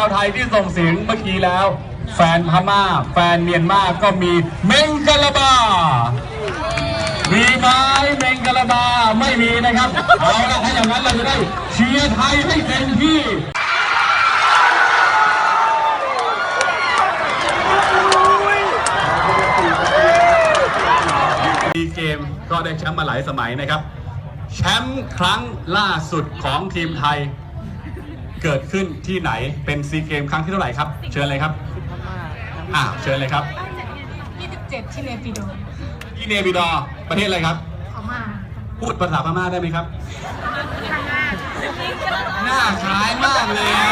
าวไทยที่ส่งเสียงเมื่อกี้แล้ว แฟนพม่า แฟนเมียนมาก็มีเมงกะลาบา มีไหมเมงกะลาบาไม่มีนะครับ เอาละถ้าอย่างนั้นเราจะได้เชียร์ไทยให้เต็มที่ดีเกมก็ได้แชมป์มาหลายสมัยนะครับ แชมป์ครั้งล่าสุดของทีมไทย เกิดขึ้นที่ไหนเป็นซีเกมครั้งที่เท่าไหร่ครับ เชิญเลยครับอ่าเชิญเลยครับ 27 ที่เนปิโดที่เนบิดอร์ประเทศอะไรครับ พม่าพูดภาษาพม่าได้ไหมครับ หน้าคล้ายมากเลยอะ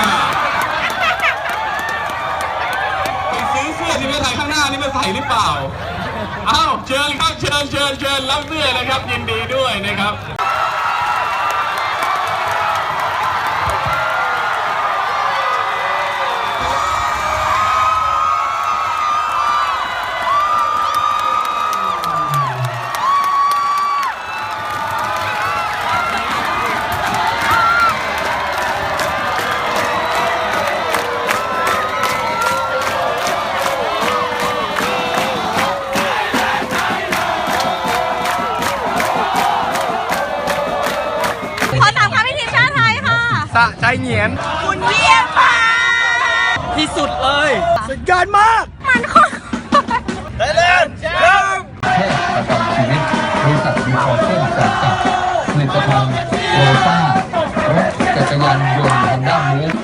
ไปซื้อเสื้อทีมชาติไทยข้างหน้านี่มาใส่หรือเปล่าเอ้าเชิญครับเชิญเชิญเชิญรับเสื้อนะครับยินดีด้วยนะครับะใจเหงียน คุณเยี่ยมมากที่สุดเลย สุดยอดมาก มันคนไทยแลนด์แชมปเทพประกันชีวิตบริษัทมีคอเซ็นจำกัดผลิตภัณฑ์โรซ่ารถจักรยานยนต์ฮอนด้ามูฟ